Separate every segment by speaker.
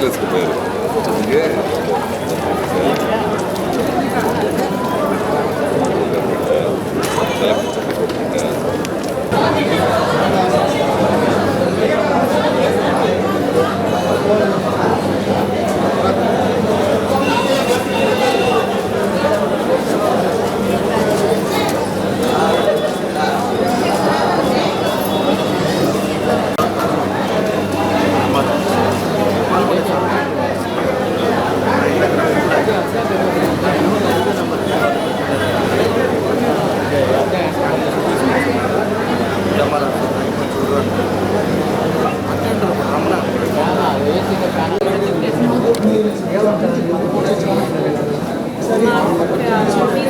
Speaker 1: ですげえ。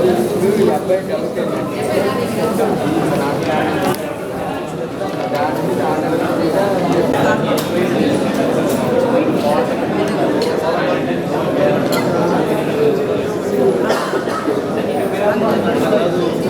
Speaker 1: చేస్తారు
Speaker 2: నెల్లూరు